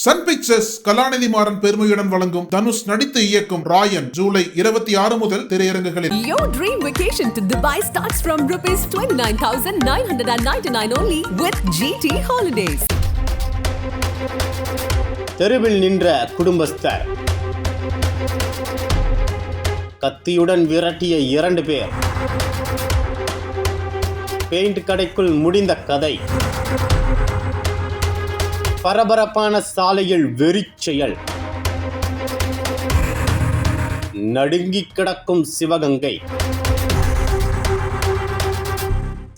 Sun pictures கலாநிதி மாறன் பெருமையுடன் வழங்கும் தனுஷ் நடித்து இயக்கும் ராயன் ஜூலை இருபத்தி ஆறு முதல் திரையரங்குகளில் Your dream vacation to Dubai starts from rupees 29,999 only with GT Holidays. தெருவில் நின்ற குடும்பஸ்தர். கத்தியுடன் விரட்டிய இரண்டு பேர். பெயிண்ட் கடைக்குள் முடிந்த கதை. பரபரப்பான சாலையில் வெறிச்செயல் நடுங்கிக் கிடக்கும் சிவகங்கை.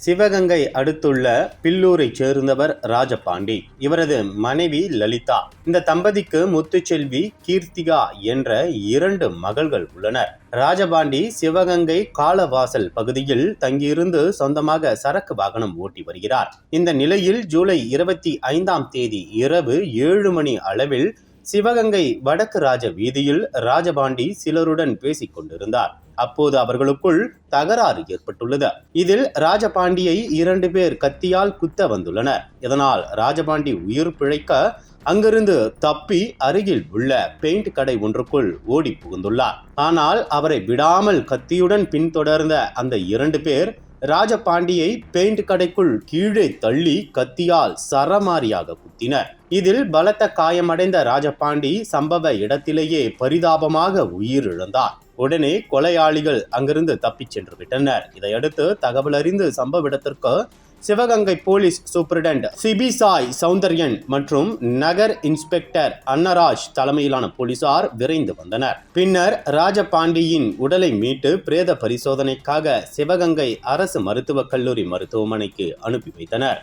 சிவகங்கை அடுத்துள்ள பில்லூரைச் சேர்ந்தவர் ராஜபாண்டி. இவரது மனைவி லலிதா. இந்த தம்பதிக்கு முத்துச்செல்வி கீர்த்திகா என்ற இரண்டு மகள்கள் உள்ளனர். ராஜபாண்டி சிவகங்கை காலவாசல் பகுதியில் தங்கியிருந்து சொந்தமாக சரக்கு வாகனம் ஓட்டி வருகிறார். இந்த நிலையில் ஜூலை இருபத்தி ஐந்தாம் தேதி இரவு ஏழு மணி அளவில் சிவகங்கை வடக்கு ராஜ வீதியில் ராஜபாண்டி சிலருடன் பேசிக் கொண்டிருந்தார் அப்போது அவர்களுக்குள் தகராறு ஏற்பட்டுள்ளது. இதில் ராஜபாண்டியை இரண்டு பேர் கத்தியால் குத்த வந்துள்ளனர். இதனால் ராஜபாண்டி உயிர் பிழைக்க அங்கிருந்து தப்பி அருகில் உள்ள பெயிண்ட் கடை ஒன்றுக்குள் ஓடி புகுந்துள்ளார். ஆனால் அவரை விடாமல் கத்தியுடன் பின்தொடர்ந்த அந்த இரண்டு பேர் ராஜபாண்டியை பெயிண்ட் கடைக்குள் கீழே தள்ளி கத்தியால் சரமாரியாக குத்தினர். இதில் பலத்த காயமடைந்த ராஜபாண்டி சம்பவ இடத்திலேயே பரிதாபமாக உயிரிழந்தார். உடனே கொலையாளிகள் அங்கிருந்து தப்பிச் சென்று விட்டனர். இதையடுத்து தகவல் அறிந்து சம்பவ இடத்திற்கு சிவகங்கை போலீஸ் சூப்பரிடென்ட் சிபிசாய் சௌந்தர்யன் மற்றும் நகர் இன்ஸ்பெக்டர் அன்னராஜ் தலைமையிலான போலீசார் விரைந்து வந்தனர். பின்னர் ராஜபாண்டியின் உடலை மீட்டு பிரேத பரிசோதனைக்காக சிவகங்கை அரசு மருத்துவக் கல்லூரி மருத்துவமனைக்கு அனுப்பி வைத்தனர்.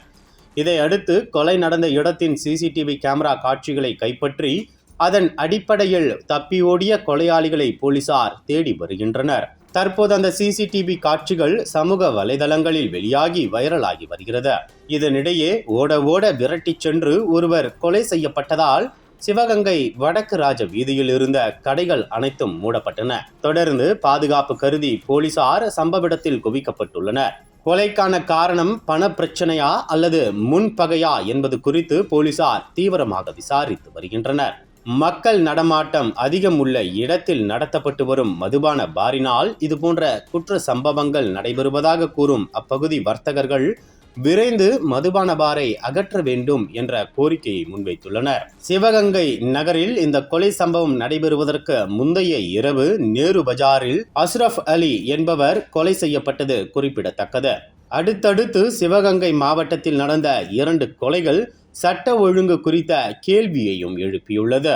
இதையடுத்து கொலை நடந்த இடத்தின் சிசிடிவி கேமரா காட்சிகளை கைப்பற்றி அதன் அடிப்படையில் தப்பி ஓடிய கொலையாளிகளை போலீசார் தேடி வருகின்றனர். தற்போது அந்த சிசிடிவி காட்சிகள் சமூக வலைதளங்களில் வெளியாகி வைரலாகி வருகிறது. இதனிடையே ஓட ஓட விரட்டிச் சென்று ஒருவர் கொலை செய்யப்பட்டதால் சிவகங்கை வடக்கு ராஜ வீதியில் இருந்த கடைகள் அனைத்தும் மூடப்பட்டன. தொடர்ந்து பாதுகாப்பு கருதி போலீசார் சம்பவ இடத்தில் குவிக்கப்பட்டுள்ளனர். கொலைக்கான காரணம் பண பிரச்சனையா அல்லது முன்பகையா என்பது குறித்து போலீசார் தீவிரமாக விசாரித்து வருகின்றனர். மக்கள் நடமாட்டம் அதிகம் உள்ள இடத்தில் நடத்தப்பட்டு வரும் மதுபான பாரினால் இதுபோன்ற குற்ற சம்பவங்கள் நடைபெறுவதாக கூறும் அப்பகுதி வர்த்தகர்கள் விரைந்து மதுபான பாரை அகற்ற வேண்டும் என்ற கோரிக்கையை முன்வைத்துள்ளனர். சிவகங்கை நகரில் இந்த கொலை சம்பவம் நடைபெறுவதற்கு முந்தைய இரவு நேரு பஜாரில் அஸ்ரப் அலி என்பவர் கொலை செய்யப்பட்டது குறிப்பிடத்தக்கது. அடுத்தடுத்து சிவகங்கை மாவட்டத்தில் நடந்த இரண்டு கொலைகள் சட்ட ஒழுங்கு குறித்த கேள்வியையும் எழுப்பியுள்ளது